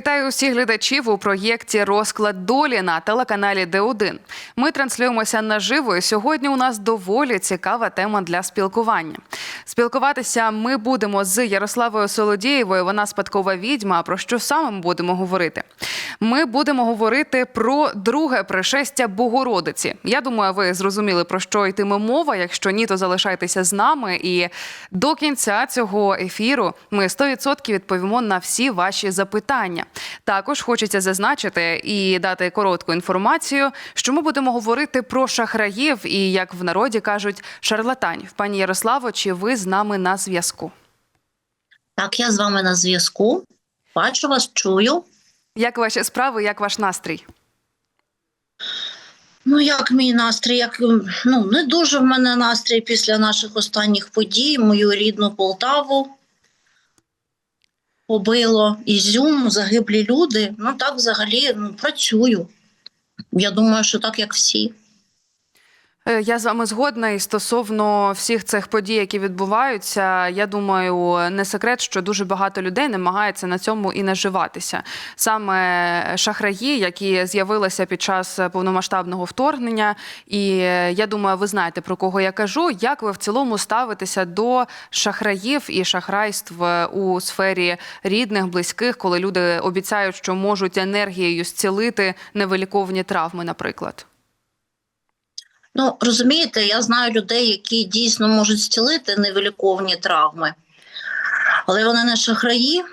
Вітаю усіх глядачів у проєкті Розклад долі на телеканалі Д1. Ми транслюємося наживо. і Сьогодні у нас доволі цікава тема для спілкування. Спілкуватися ми будемо з Ярославою Солодієвою. Вона спадкова відьма. Про що саме ми будемо говорити? Ми будемо говорити про друге пришестя Богородиці. Я думаю, ви зрозуміли про що йтиме мова. Якщо ні, то залишайтеся з нами. І до кінця цього ефіру ми 100% відповімо на всі ваші запитання. Також хочеться зазначити і дати коротку інформацію, що ми будемо говорити про шахраїв і, як в народі кажуть, шарлатанів. Пані Ярославо, чи ви з нами на зв'язку? Так, я з вами на зв'язку. Бачу вас, чую. Як ваші справи, як ваш настрій? Ну, як мій настрій? Як ну не дуже в мене настрій після наших останніх подій. Мою рідну Полтаву побило Ізюм, загиблі люди. Ну так, взагалі, ну, працюю. Я думаю, що так, як всі. Е, Я з вами згодна і стосовно всіх цих подій, які відбуваються. Я думаю, не секрет, що дуже багато людей намагається на цьому і наживатися. Саме шахраї, які з'явилися під час повномасштабного вторгнення. І е, я думаю, ви знаєте про кого я кажу. Як ви в цілому ставитеся до шахраїв і шахрайств у сфері рідних, близьких, коли люди обіцяють, що можуть енергією зцілити невиліковні травми, наприклад? Ну, розумієте, я знаю людей, які дійсно можуть зцілити невиліковні травми, але вони не шахраї.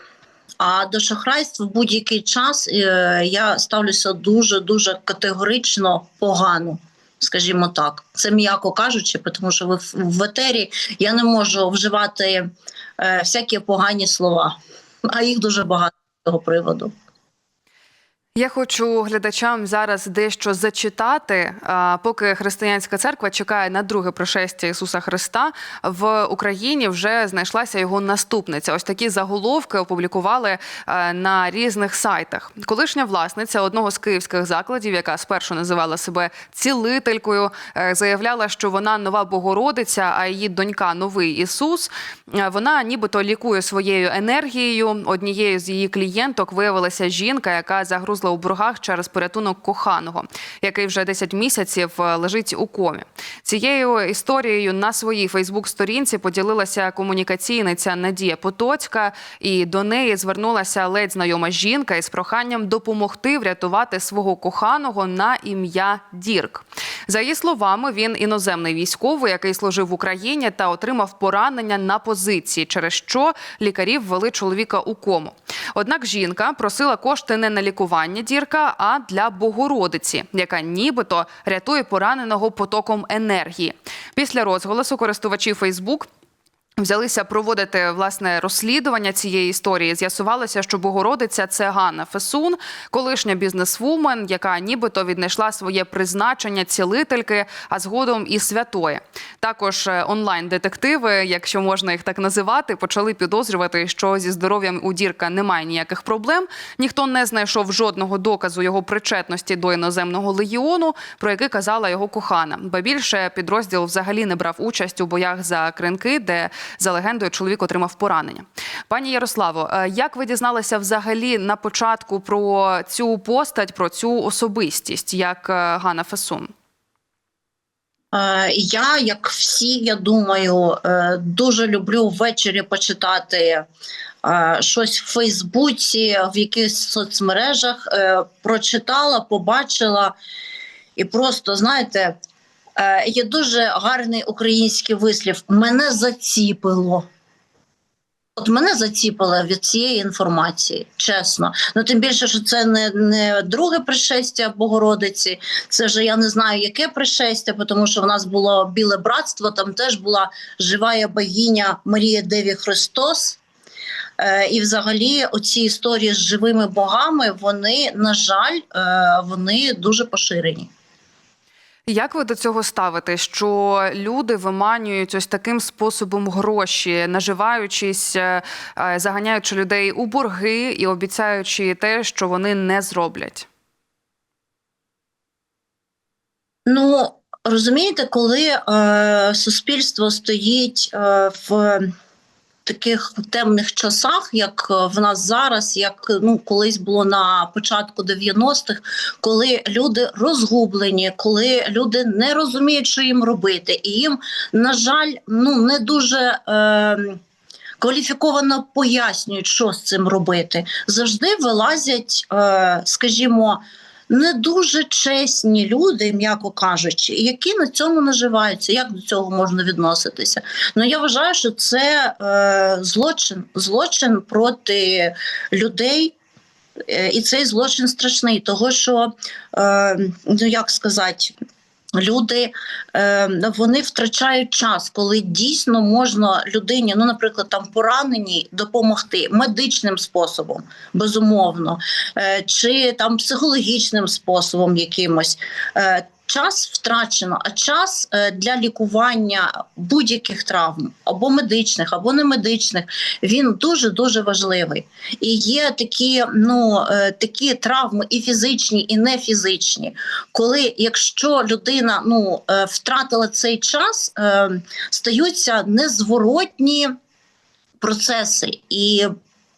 А до шахрайств в будь-який час е, я ставлюся дуже дуже категорично погано. Скажімо так, це м'яко кажучи, тому що в- в етері я не можу вживати е, всякі погані слова, а їх дуже багато з цього приводу. Я хочу глядачам зараз дещо зачитати. Поки християнська церква чекає на друге пришестя Ісуса Христа, в Україні вже знайшлася його наступниця. Ось такі заголовки опублікували е, на різних сайтах. Колишня власниця одного з київських закладів, яка спершу називала себе цілителькою, е, заявляла, що вона нова Богородиця, а її донька новий Ісус. Е, Вона нібито лікує своєю енергією. Однією з її клієнток виявилася жінка, яка загрузла у боргах через порятунок коханого, який вже 10 місяців е, лежить у комі. Цією історією на своїй Фейсбук-сторінці поділилася комунікаційниця Надія Потоцька, і до неї звернулася ледь знайома жінка із проханням допомогти врятувати свого коханого на ім'я Дірк. За її словами, він іноземний військовий, який служив в Україні та отримав поранення на позиції, через що лікарі ввели чоловіка у кому. Однак жінка просила кошти не на лікування дірка, а для Богородиці, яка нібито рятує пораненого потоком енергії. Після розголосу користувачі Фейсбук Взялися проводити власне розслідування цієї історії. З'ясувалося, що Богородиця це Ганна Фесун, колишня бізнесвумен, яка нібито віднайшла своє призначення цілительки, а згодом і святої. Також е, онлайн-детективи, якщо можна їх так називати, почали підозрювати, що зі здоров'ям у дірка немає ніяких проблем. Ніхто не знайшов жодного доказу його причетності до іноземного легіону, про який казала його кохана. Ба більше підрозділ взагалі не брав участь у боях за кринки, де за легендою чоловік отримав поранення. Пані Ярославо, е, як ви дізналися взагалі на початку про цю постать, про цю особистість, як е, Ганна Фесун? Е, Я, як всі, я думаю, дуже люблю ввечері почитати щось в Фейсбуці, в якихось соцмережах. Прочитала, побачила, і просто знаєте, є дуже гарний український вислів. Мене заціпило. От мене заціпило від цієї інформації, чесно. Ну тим більше, що це не, не друге пришестя Богородиці, це вже я не знаю, яке пришестя, тому що в нас було біле братство, там теж була жива богиня Марія Деві Христос. Е, і взагалі, оці історії з живими богами, вони, на жаль, е, вони дуже поширені. Як ви до цього ставите, що люди виманюють ось таким способом гроші, наживаючись, е, е, заганяючи людей у борги і обіцяючи те, що вони не зроблять? Ну розумієте, коли е, суспільство стоїть е, в таких темних часах, як е, в нас зараз, як ну колись було на початку 90-х, коли люди розгублені, коли люди не розуміють, що їм робити, і їм, на жаль, ну не дуже. Е, Кваліфіковано пояснюють, що з цим робити. Завжди вилазять, е, скажімо, не дуже чесні люди, м'яко кажучи, які на цьому наживаються. Як до цього можна відноситися? Ну я вважаю, що це е, злочин, злочин проти людей. Е, І цей злочин страшний, того що е, ну як сказати. Люди е, вони втрачають час, коли дійсно можна людині, ну, наприклад, там пораненій допомогти медичним способом, безумовно, е, чи там психологічним способом якимось. Час втрачено, а час е, для лікування будь-яких травм, або медичних, або не медичних, він дуже дуже важливий. І є такі, ну е, такі травми, і фізичні, і не фізичні. Коли якщо людина ну е, втратила цей час, стаються незворотні процеси і.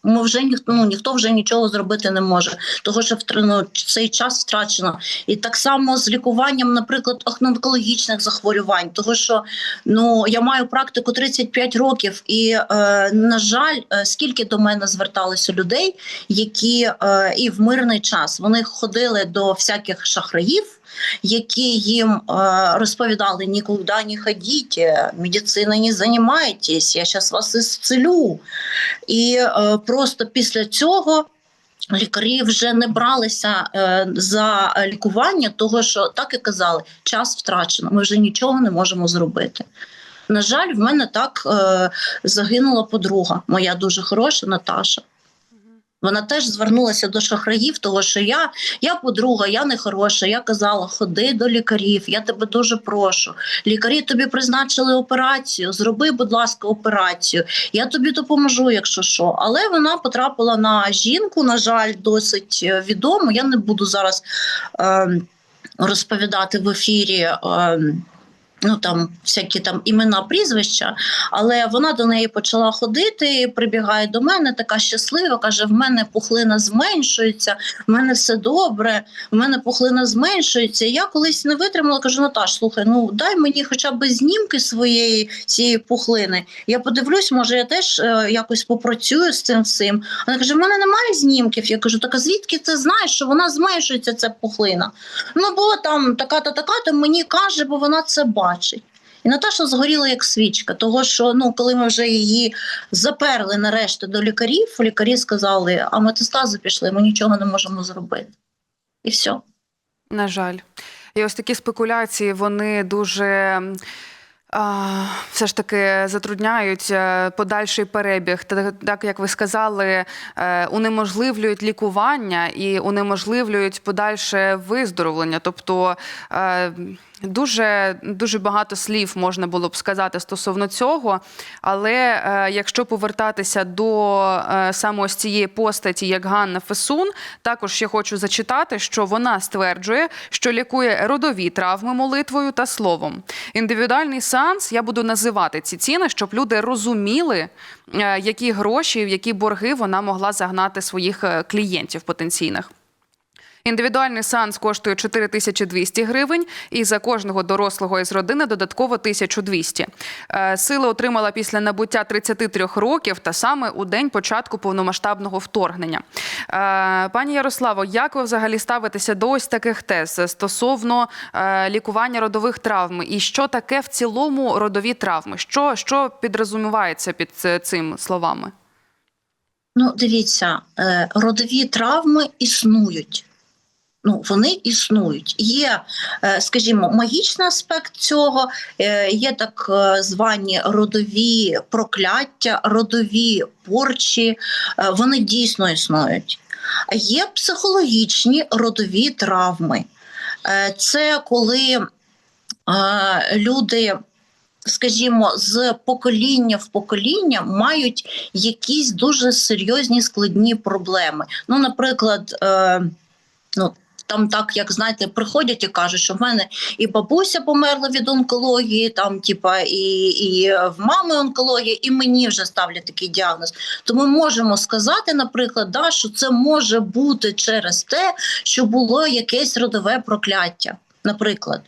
Ми вже ніхто ну, ніхто вже нічого зробити не може, того що ну, цей час втрачено. І так само з лікуванням, наприклад, онкологічних захворювань, того що ну я маю практику 35 років, і е, на жаль, е, скільки до мене зверталося людей, які е, і в мирний час вони ходили до всяких шахраїв. Які їм е, розповідали нікуди не ходіть, медициною не займайтесь, я зараз вас ісцелю. І е, просто після цього лікарі вже не бралися е, за лікування, того що так і казали, час втрачено, ми вже нічого не можемо зробити. На жаль, в мене так е, загинула подруга, моя дуже хороша Наташа. Вона теж звернулася до шахраїв, того що я, я подруга, я не хороша. Я казала, ходи до лікарів, я тебе дуже прошу. Лікарі тобі призначили операцію. Зроби, будь ласка, операцію. Я тобі допоможу, якщо що. Але вона потрапила на жінку, на жаль, досить е, відому. Я не буду зараз е, розповідати в ефірі. Е, Ну там всякі там імена, прізвища, але вона до неї почала ходити, прибігає до мене, така щаслива, каже: в мене пухлина зменшується, в мене все добре, в мене пухлина зменшується. Я колись не витримала, кажу: Наташ, слухай, ну дай мені хоча б знімки своєї цієї пухлини. Я подивлюсь, може, я теж е, якось попрацюю з цим всім. Вона каже: в мене немає знімків. Я кажу, так а звідки ти знаєш, що вона зменшується, ця пухлина? Ну, бо там така-то, така-то мені каже, бо вона це бачить. І Наташа згоріла як свічка, того що ну, коли ми вже її заперли нарешті до лікарів, лікарі сказали, а метастази пішли, ми нічого не можемо зробити. І все. На жаль. І ось такі спекуляції, вони дуже. Все ж таки затрудняють е, подальший перебіг. Так як ви сказали, е, унеможливлюють лікування і унеможливлюють подальше виздоровлення. Тобто е, дуже, дуже багато слів можна було б сказати стосовно цього. Але е, якщо повертатися до е, саме ось цієї постаті, як Ганна Фесун, також я хочу зачитати, що вона стверджує, що лікує родові травми молитвою та словом. Індивідуальний сеанс я буду називати ці ціни, щоб люди розуміли, е, які гроші, в які борги вона могла загнати своїх е, клієнтів потенційних. Індивідуальний сеанс коштує 4200 гривень, і за кожного дорослого із родини додатково 1200. Е, Сили отримала після набуття 33 років та саме у день початку повномасштабного вторгнення. Е, Пані Ярославо, як ви взагалі ставитеся до ось таких тез стосовно е, лікування родових травм? І що таке в цілому родові травми? Що, що підрозумівається під цим словами? Ну, дивіться, родові травми існують. Ну, вони існують. Є, е, скажімо, магічний аспект цього, е, є так е, звані родові прокляття, родові порчі, вони дійсно існують. Є психологічні родові травми. Це коли люди скажімо, з покоління в покоління мають якісь дуже серйозні складні проблеми. Ну, наприклад, е, ну, там так, як знаєте, приходять і кажуть, що в мене і бабуся померла від онкології, там, типа, і, і в мами онкологія, і мені вже ставлять такий діагноз. То ми можемо сказати, наприклад, да, що це може бути через те, що було якесь родове прокляття, наприклад.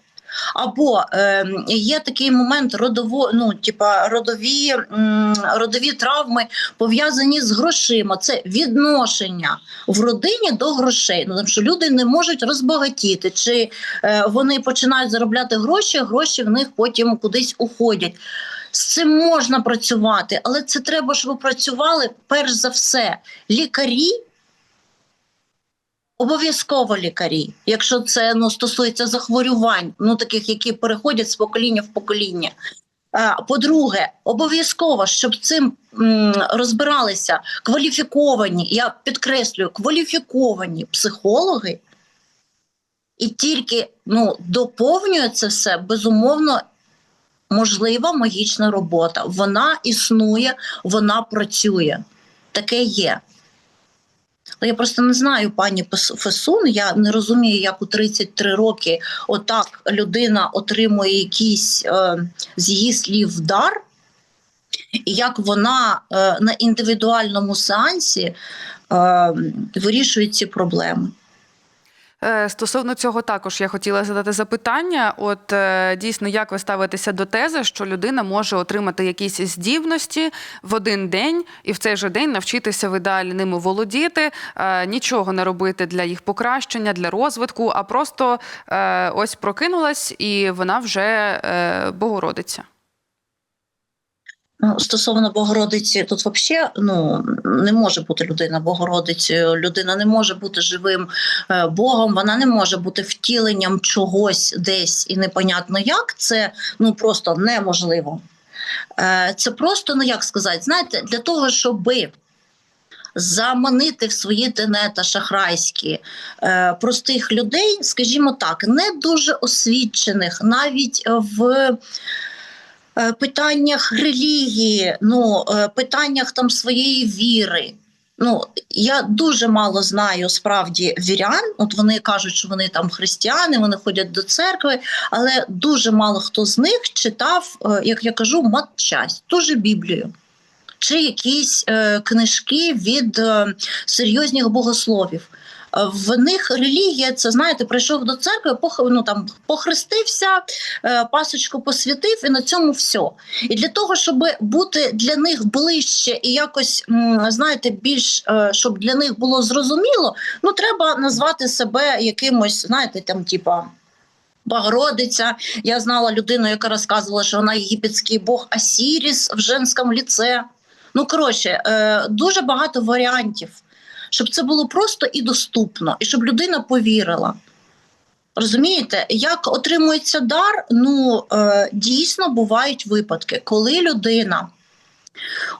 Або е, є такий момент родово, ну, типа, родові, родові травми пов'язані з грошима. Це відношення в родині до грошей. Ну, тому що люди не можуть розбагатіти, чи е, вони починають заробляти гроші, гроші в них потім кудись уходять. З цим можна працювати, але це треба, щоб працювали перш за все лікарі. Обов'язково лікарі, якщо це ну стосується захворювань, ну таких, які переходять з покоління в покоління. По-друге, обов'язково, щоб цим розбиралися кваліфіковані, я підкреслюю, кваліфіковані психологи, і тільки ну, доповнює це все безумовно. Можлива магічна робота. Вона існує, вона працює. Таке є. Але я просто не знаю пані Фесун. Я не розумію, як у 33 роки отак людина отримує якийсь е, з її слів дар, і як вона е, на індивідуальному сеансі е, вирішує ці проблеми. Е, Стосовно цього також я хотіла задати запитання. От е, дійсно, як ви ставитеся до тези, що людина може отримати якісь здібності в один день і в цей же день навчитися в ідеалі ними володіти, е, нічого не робити для їх покращення, для розвитку, а просто ось прокинулась і вона вже Богородиця. Ну, Стосовно Богородиці, тут взагалі ну, не може бути людина Богородицею. Людина не може бути живим е, Богом, вона не може бути втіленням чогось десь і непонятно як. Це ну просто неможливо. Е, Це просто, ну як сказати, знаєте, для того, щоби заманити в свої тенета шахрайські е, простих людей, скажімо так, не дуже освічених, навіть в питаннях релігії, ну, е, питаннях там своєї віри. Ну, я дуже мало знаю справді вірян. От вони кажуть, що вони там християни, вони ходять до церкви, але дуже мало хто з них читав, е, як я кажу, матчасть, дуже Біблію. Чи якісь е, книжки від е, серйозних богословів. В них релігія, це знаєте, прийшов до церкви, ну, там, похрестився, е, пасочку посвятив, і на цьому все. І для того, щоб бути для них ближче і якось, знаєте, більш е, щоб для них було зрозуміло, ну треба назвати себе якимось, знаєте, там, типа. Богородиця. Я знала людину, яка розказувала, що вона єгипетський бог Асіріс в женському ліце. Ну, коротше, е, дуже багато варіантів, щоб це було просто і доступно, і щоб людина повірила. Розумієте, як отримується дар? Ну е, дійсно бувають випадки, коли людина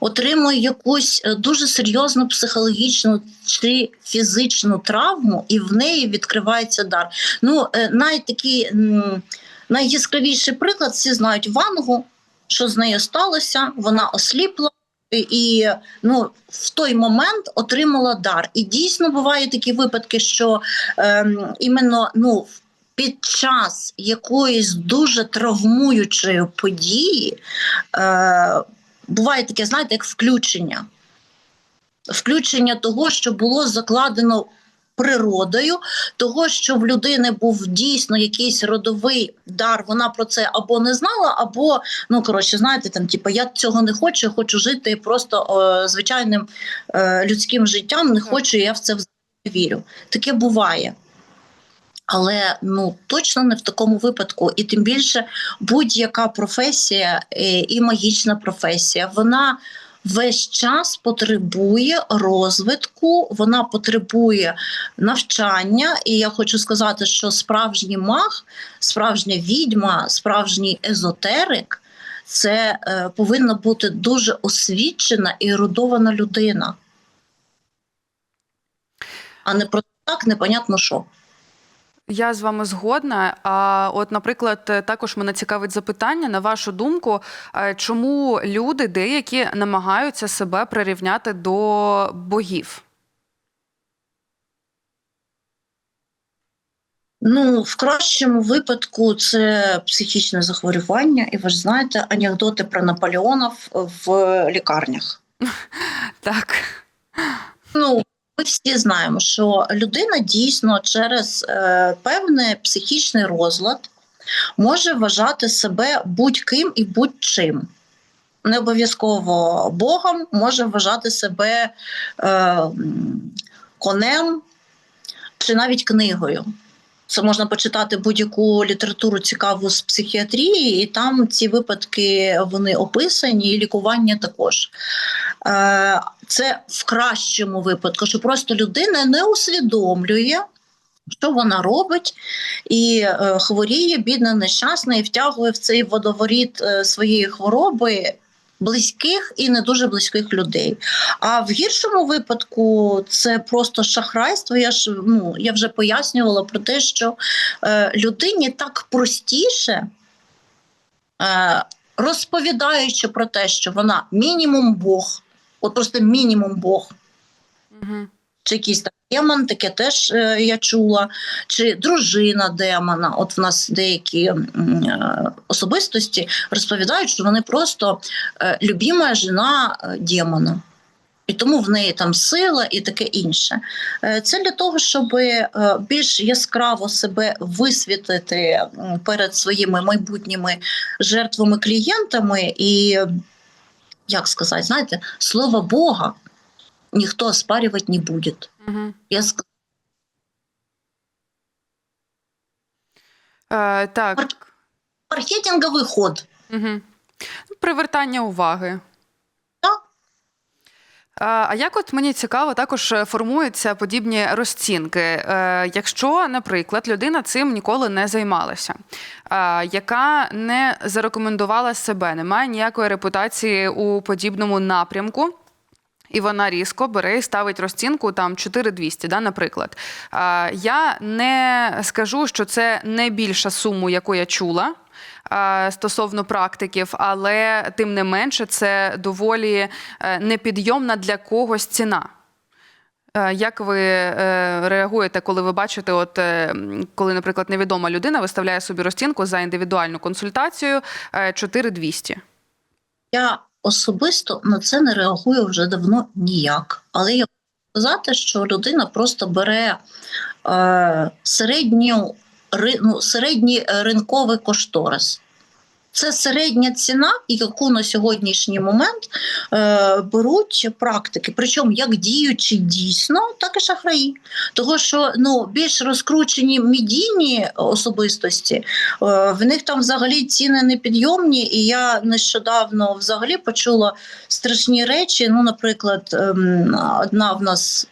отримує якусь е, дуже серйозну психологічну чи фізичну травму, і в неї відкривається дар. Ну, е, навіть м, найяскравіший приклад, всі знають Вангу, що з нею сталося, вона осліпла. І- ну в той момент отримала дар. І дійсно бувають такі випадки, що ем, іменно ну під час якоїсь дуже травмуючої події е, буває таке, знаєте, як включення. Включення того, що було закладено природою, того, що в людини був дійсно якийсь родовий дар, вона про це або не знала, або, ну коротше, знаєте, там, типу, я цього не хочу, я хочу жити просто е, звичайним е, людським життям, не хочу, я в це взагалі вірю. Таке буває. Але ну точно не в такому випадку, і тим більше будь-яка професія е, і магічна професія, вона весь час потребує розвитку, вона потребує навчання. І я хочу сказати, що справжній маг, справжня відьма, справжній езотерик це е, повинна бути дуже освічена і ерудована людина, а не просто так непонятно що. Я з вами згодна. А от, наприклад, також мене цікавить запитання на вашу думку, е, чому люди деякі намагаються себе прирівняти до богів? Ну, в кращому випадку це психічне захворювання, і ви ж знаєте анекдоти про Наполеонів в лікарнях. Так. Ну, ми всі знаємо, що людина дійсно через е, певний психічний розлад може вважати себе будь-ким і будь-чим. Не обов'язково Богом може вважати себе е, конем чи навіть книгою. Це можна почитати будь-яку літературу цікаву з психіатрії, і там ці випадки вони описані, і лікування також. Е, Це в кращому випадку, що просто людина не усвідомлює, що вона робить, і е, хворіє, бідна, нещасна, і втягує в цей водоворіт е, своєї хвороби. Близьких і не дуже близьких людей. А в гіршому випадку це просто шахрайство. Я ж ну я вже пояснювала про те, що е, людині так простіше, е, розповідаючи про те, що вона мінімум Бог, от просто мінімум Бог, Угу. чи якийсь там демон, таке теж е, я чула, чи дружина демона. От в нас деякі е, особистості розповідають, що вони просто е, любима жена е, демона. І тому в неї там сила і таке інше. Е, Це для того, щоб е, більш яскраво себе висвітлити м, перед своїми майбутніми жертвами клієнтами, і як сказати, знаєте, слово Бога ніхто оспарювати не буде. Угу. Я ск- Е, так. маркетинговий ход. Угу. Привертання уваги. А як от мені цікаво, також е, формуються подібні розцінки. Е, якщо, наприклад, людина цим ніколи не займалася, яка не зарекомендувала себе, не має ніякої репутації у подібному напрямку. І вона різко бере і ставить розцінку там 4200, да, наприклад. Я не скажу, що це не більша сума, яку я чула. Стосовно практиків, але тим не менше це доволі е, непідйомна для когось ціна. Е, Як ви е, реагуєте, коли ви бачите, от коли, наприклад, невідома людина виставляє собі розцінку за індивідуальну консультацію е, 4200? Я особисто на це не реагую вже давно ніяк. Але я хочу сказати, що людина просто бере е, середню, ну, середній е, ринковий кошторис. Це середня ціна, яку на сьогоднішній момент е, беруть практики. Причому як діючі дійсно, так і шахраї. Того, що ну, більш розкручені медійні особистості, е, в них там взагалі ціни непідйомні. І я нещодавно взагалі почула страшні речі. Ну, наприклад, ем, одна в нас.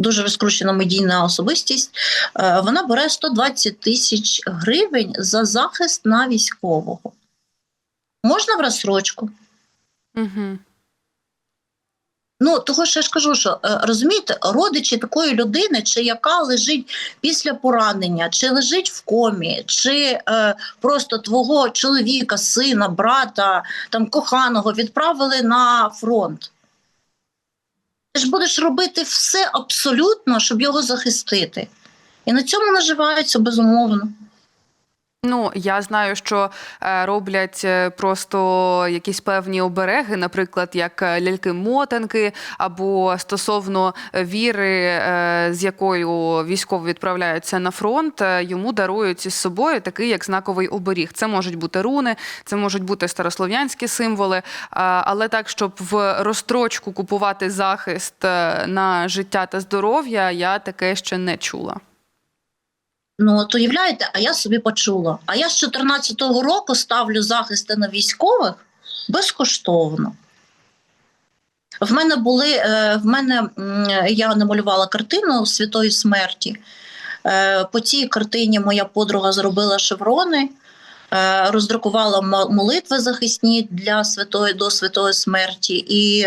Дуже розкручена медійна особистість. е, Вона бере 120 тисяч гривень за захист на військового. Можна в розсрочку? Угу. Ну, того що я ж кажу, що е, розумієте, родичі такої людини, чи яка лежить після поранення, чи лежить в комі, чи е, просто твого чоловіка, сина, брата, там коханого відправили на фронт. Ти ж будеш робити все абсолютно, щоб його захистити. І на цьому наживаються безумовно. Ну, я знаю, що е, роблять е, просто якісь певні обереги, наприклад, як е, ляльки-мотанки, або стосовно віри, з якою військові відправляються на фронт, йому дарують із собою такий як знаковий оберіг. Це можуть бути руни, це можуть бути старослов'янські символи, але так, щоб в розстрочку купувати захист на життя та здоров'я, я таке ще не чула. Ну, от уявляєте, а я собі почула. А я з 14-го року ставлю захисти на військових безкоштовно. В мене були е, в мене я намалювала картину святої смерті. Е, По цій картині моя подруга зробила шеврони, е, роздрукувала молитви захисні для святої до святої смерті. І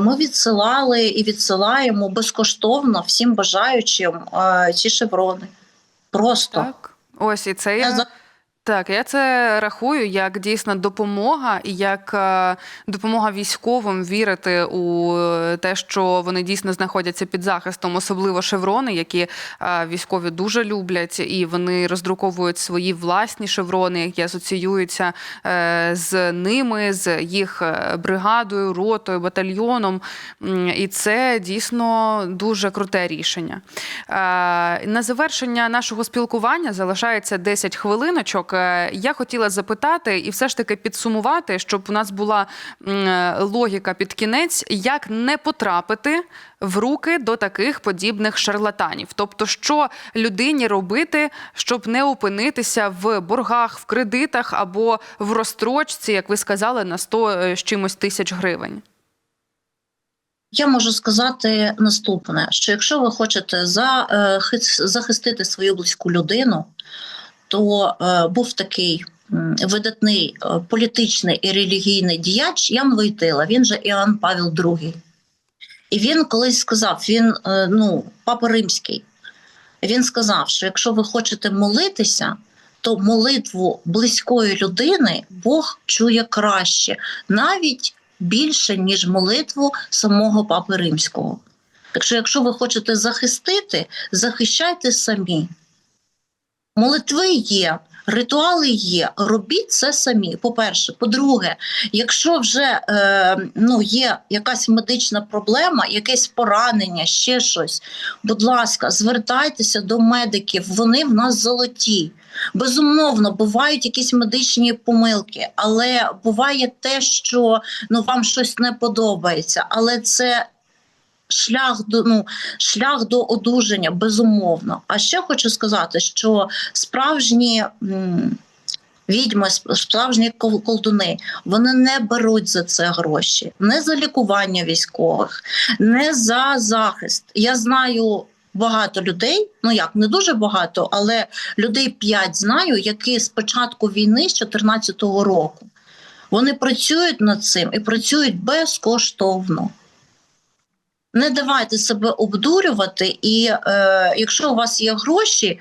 ми відсилали і відсилаємо безкоштовно всім бажаючим ці шеврони. Просто. Так, ось і це я Так, я це рахую як дійсно допомога, і як е, допомога військовим вірити у те, що вони дійсно знаходяться під захистом, особливо шеврони, які е, військові дуже люблять, і вони роздруковують свої власні шеврони, які асоціюються е, з ними, з їх бригадою, ротою, батальйоном. І це дійсно дуже круте рішення. На завершення нашого спілкування залишається 10 хвилиночок. Е, Я хотіла запитати і все ж таки підсумувати, щоб у нас була е, логіка під кінець, як не потрапити в руки до таких подібних шарлатанів. Тобто, що людині робити, щоб не опинитися в боргах, в кредитах або в розстрочці, як ви сказали, на 100 з чимось тисяч гривень. Я можу сказати наступне: що якщо ви хочете за, е, хис- захистити свою близьку людину, то е, був такий видатний е, політичний і релігійний діяч Ян Войтила, він же Іоанн Павел II. І він колись сказав: він е, ну, папа римський. Він сказав, що якщо ви хочете молитися, то молитву близької людини Бог чує краще, навіть більше, ніж молитву самого папи римського. Так що, якщо ви хочете захистити, захищайте самі. Молитви є, ритуали є, робіть це самі. По-перше, по-друге, якщо вже е, ну, є якась медична проблема, якесь поранення, ще щось, будь ласка, звертайтеся до медиків, вони в нас золоті. Безумовно, бувають якісь медичні помилки, але буває те, що ну, вам щось не подобається, але це. Шлях до ну шлях до одужання безумовно. А ще хочу сказати, що справжні м, відьми, справжні кол- колдуни, вони не беруть за це гроші, не за лікування військових, не за захист. Я знаю багато людей, ну як не дуже багато, але людей п'ять знаю, які з початку війни з 2014 року вони працюють над цим і працюють безкоштовно. Не давайте себе обдурювати, і е, якщо у вас є гроші,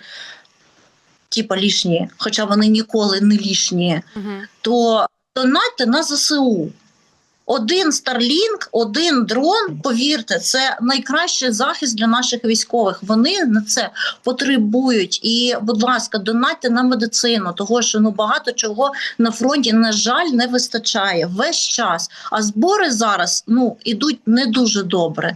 типа лішні, хоча вони ніколи не лішні, Угу. то донайте на ЗСУ. Один Starlink, один дрон, повірте, це найкращий захист для наших військових. Вони на це потребують. І, будь ласка, донатьте на медицину, того що ну багато чого на фронті, на жаль, не вистачає весь час. А збори зараз ну ідуть не дуже добре.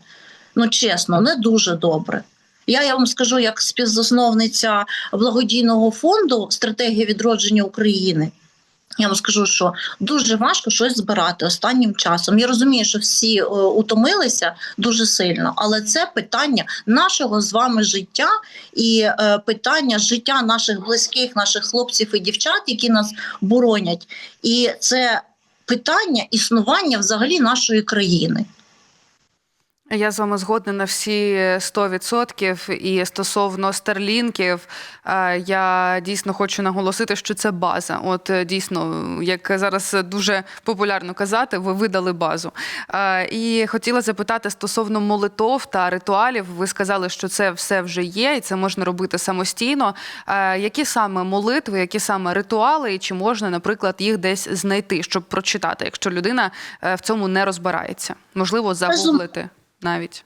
Ну чесно, не дуже добре. Я, я вам скажу, як співзасновниця благодійного фонду стратегія відродження України. Я вам скажу, що дуже важко щось збирати останнім часом. Я розумію, що всі е, утомилися дуже сильно, але це питання нашого з вами життя і е, питання життя наших близьких, наших хлопців і дівчат, які нас боронять. І це питання існування взагалі нашої країни. Я з вами згодна на всі 100%. І стосовно старлінків, е, я дійсно хочу наголосити, що це база. От е, дійсно, як зараз дуже популярно казати, ви видали базу. Е, І хотіла запитати стосовно молитов та ритуалів. Ви сказали, що це все вже є, і це можна робити самостійно. Які саме молитви, які саме ритуали, і чи можна, наприклад, їх десь знайти, щоб прочитати, якщо людина в цьому не розбирається? Можливо, загуглити навіть.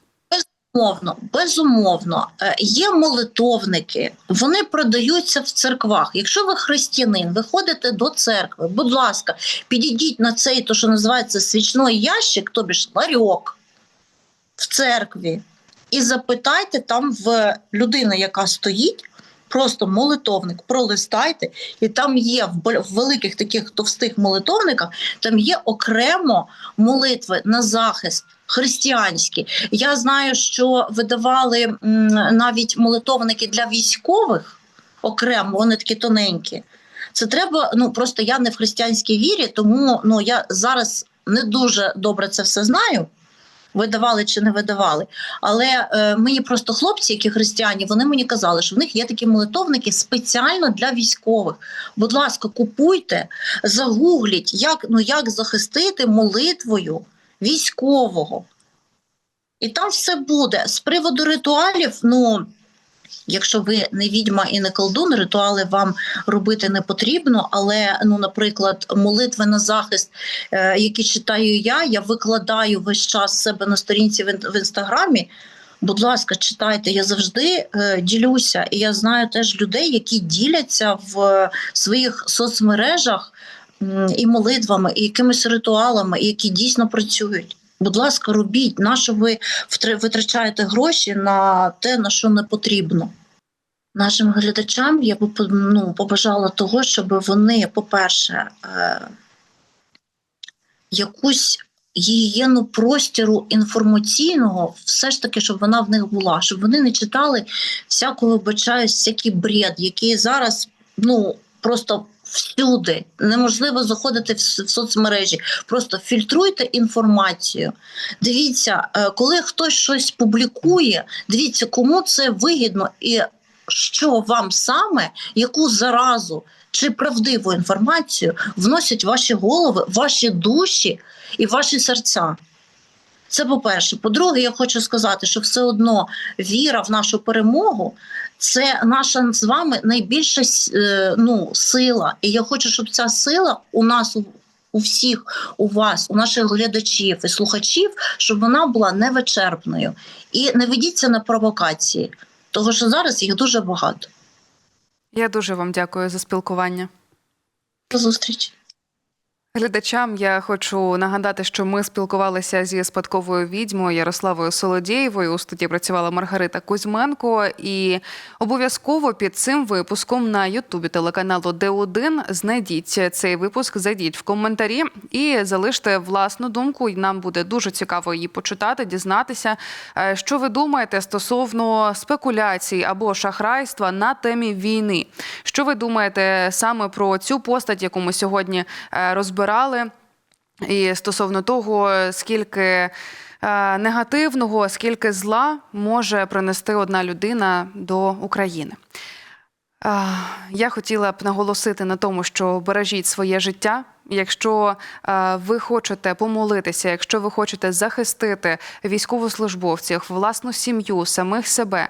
Безумовно, безумовно, Е, є молитовники, вони продаються в церквах. Якщо ви християнин, ви ходите до церкви, будь ласка, підійдіть на цей, то що називається свічний ящик, тобі ж ларьок в церкві, і запитайте там в людини, яка стоїть. Просто молитовник пролистайте, і там є в великих таких товстих молитовниках, там є окремо молитви на захист християнські. Я знаю, що видавали навіть молитовники для військових окремо, вони такі тоненькі. Це треба. Ну просто я не в християнській вірі, тому ну я зараз не дуже добре це все знаю. Видавали чи не видавали, але е, мені просто хлопці, які християні, вони мені казали, що в них є такі молитовники спеціально для військових. Будь ласка, купуйте, загугліть, як, ну, як захистити молитвою військового. І там все буде. З приводу ритуалів, ну Якщо ви не відьма і не колдун, ритуали вам робити не потрібно. Але, ну, наприклад, молитви на захист, е, які читаю я, я викладаю весь час себе на сторінці в, інстаграмі. Будь ласка, читайте. Я завжди е, ділюся, і я знаю теж людей, які діляться в е, своїх соцмережах м, і молитвами, і якимись ритуалами, і які дійсно працюють. Будь ласка, робіть, на що ви витрачаєте гроші на те, на що не потрібно. Нашим глядачам я би ну, побажала того, щоб вони, по-перше, е, якусь гігієну простіру інформаційного, все ж таки, щоб вона в них була, щоб вони не читали всякого вибачаюсь, всякий бред, який зараз ну просто всюди неможливо заходити в, соцмережі. Просто фільтруйте інформацію. Дивіться, е, коли хтось щось публікує, дивіться, кому це вигідно і що вам саме, яку заразу чи правдиву інформацію вносять ваші голови, ваші душі і ваші серця. Це по-перше. По-друге, я хочу сказати, що все одно віра в нашу перемогу це наша з вами найбільша е, ну, сила. І я хочу, щоб ця сила у нас у, у всіх, у вас, у наших глядачів і слухачів, щоб вона була невичерпною. І не ведіться на провокації, тому що зараз їх дуже багато. Я дуже вам дякую за спілкування. До зустрічі. Глядачам я хочу нагадати, що ми спілкувалися зі спадковою відьмою Ярославою Солодєєвою. У студії працювала Маргарита Кузьменко. І обов'язково під цим випуском на Ютубі телеканалу Д1 знайдіть цей випуск, зайдіть в коментарі і залиште власну думку. І Нам буде дуже цікаво її почитати, дізнатися, е, що ви думаєте стосовно спекуляцій або шахрайства на темі війни. Що ви думаєте саме про цю постать, яку ми сьогодні е, розбирали? І стосовно того, скільки е, негативного, скільки зла може принести одна людина до України. Я хотіла б наголосити на тому, що бережіть своє життя. Якщо ви хочете помолитися, якщо ви хочете захистити військовослужбовців, власну сім'ю, самих себе,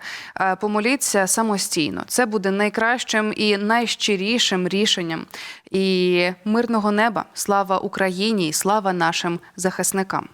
помоліться самостійно. Це буде найкращим і найщирішим рішенням. І мирного неба, слава Україні, і слава нашим захисникам.